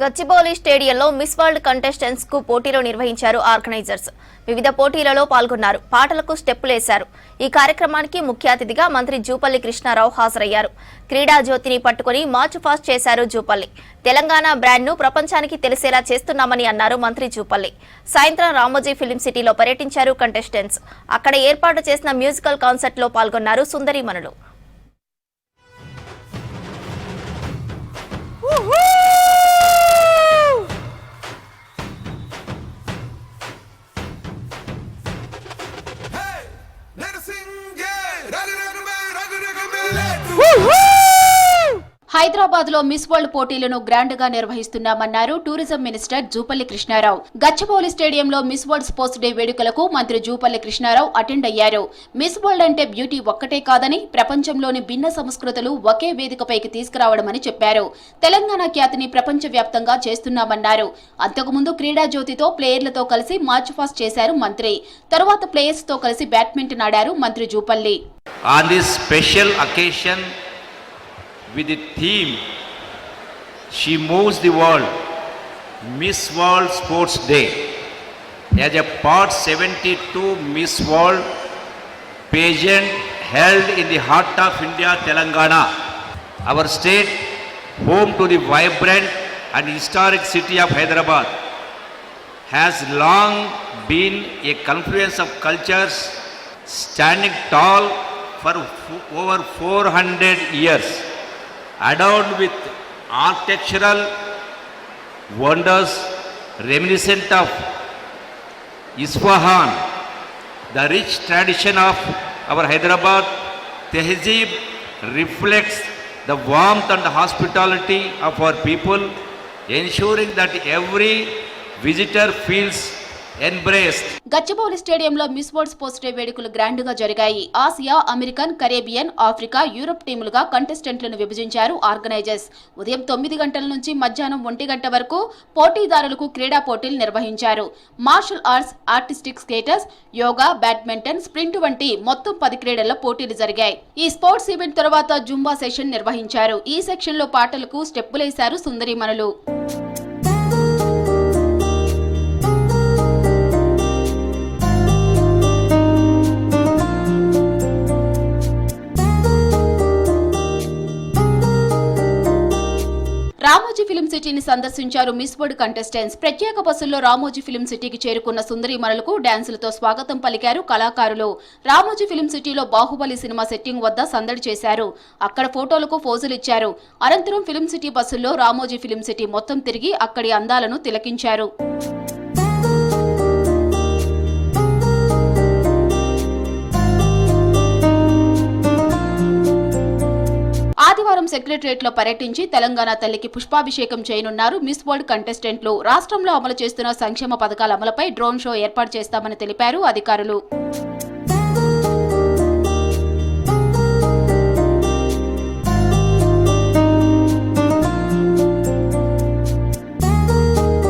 గచ్చిబౌలి స్టేడియంలో miss world కంటెస్టెంట్స్కు పోటీలు నిర్వహించారు ఆర్గనైజర్స్. వివిధ పోటీలలో పాల్గొన్నారు. పాటలకు స్టెప్పులేశారు ఈ కార్యక్రమానికి ముఖ్య అతిథిగా మంత్రి జూపల్లి కృష్ణారావు హాజరయ్యారు. క్రీడా జ్యోతిని పట్టుకుని మార్చ్ ఫాస్ట్ చేశారు జూపల్లి. తెలంగాణ బ్రాండ్ను ప్రపంచానికి తెలిసేలా చేస్తున్నామని అన్నారు మంత్రి జూపల్లి. సాయంత్రం రామోజీ ఫిలిం సిటీలో పర్యటించారు కంటెస్టెంట్స్. అక్కడ ఏర్పాటు చేసిన మ్యూజికల్ కాన్సర్ట్లో పాల్గొన్నారు సుందరీమణులు హైదరాబాద్లో మిస్ వరల్డ్ పోటీలను గ్రాండ్గా నిర్వహిస్తున్నామన్నారు టూరిజం మినిస్టర్ జూపల్లి కృష్ణారావు. గచ్చబౌలి స్టేడియంలో మిస్ వరల్డ్ స్పోర్ట్స్ డే వేడుకలకు మంత్రి జూపల్లి కృష్ణారావు అటెండ్ అయ్యారు. మిస్ వరల్డ్ అంటే బ్యూటీ ఒక్కటే కాదని ప్రపంచంలోని భిన్న సంస్కృతులు ఒకే వేదికపైకి తీసుకురావడమని చెప్పారు. తెలంగాణ ఖ్యాతిని ప్రపంచవ్యాప్తంగా చేస్తున్నామన్నారు. అంతకుముందు క్రీడా జ్యోతితో ప్లేయర్లతో కలిసి మార్చ్ ఫాస్ట్ చేశారు మంత్రి. తరువాత ప్లేయర్స్తో కలిసి బ్యాడ్మింటన్ ఆడారు మంత్రి Jupally. On this special occasion with the theme She Moves the World Miss World Sports Day. As a part 72 Miss World pageant held in the heart of India, Telangana, our state, home to the vibrant and historic city of Hyderabad, has long been a confluence of cultures standing tall for over 400 years, adorned with architectural wonders reminiscent of Isfahan, the rich tradition of our Hyderabad Tehzeeb reflects the warmth and hospitality of our people, ensuring that every visitor feels embraced. Gachibowli స్టేడియంలో miss world sports day వేడుకలు గ్రాండ్గా జరిగాయి. Asia American Caribbean Africa Europe టీములుగా కంటెస్టెంట్లను విభజించారు organisers. ఉదయం తొమ్మిది గంటల నుంచి మధ్యాహ్నం ఒంటి గంట వరకు పోటీదారులకు క్రీడా పోటీలు నిర్వహించారు. Martial arts artistic skaters yoga badminton sprint వంటి మొత్తం పది క్రీడల్లో పోటీలు జరిగాయి. ఈ స్పోర్ట్స్ ఈవెంట్ తర్వాత జుంబా సెషన్ నిర్వహించారు. ఈ సెక్షన్లో పాటలకు స్టెప్పులేశారు సుందరిమణులు ఫిలిం సిటీని సందర్శించారు మిస్ వరల్డ్ కంటెస్టెంట్స్. ప్రత్యేక బస్సుల్లో రామోజీ ఫిలిం సిటీకి చేరుకున్న సుందరిమణులకు డాన్సులతో స్వాగతం పలికారు కళాకారులు. రామోజీ ఫిలిం సిటీలో బాహుబలి సినిమా సెట్టింగ్ వద్ద సందడి చేశారు. అక్కడ ఫోటోలకు పోజులు ఇచ్చారు. అనంతరం ఫిలిం సిటీ బస్సుల్లో రామోజీ ఫిలిం సిటీ మొత్తం తిరిగి అక్కడి అందాలను తిలకించారు. ఆదివారం సెక్రటరియట్లో పర్యటించి తెలంగాణ తల్లికి పుష్పాభిషేకం చేయనున్నారు. మిస్ వరల్డ్ కంటెస్టెంట్లు రాష్ట్రంలో అమలు చేస్తున్న సంక్షేమ పథకాల అమలుపై డ్రోన్ షో ఏర్పాటు చేస్తామని తెలిపారు అధికారులు.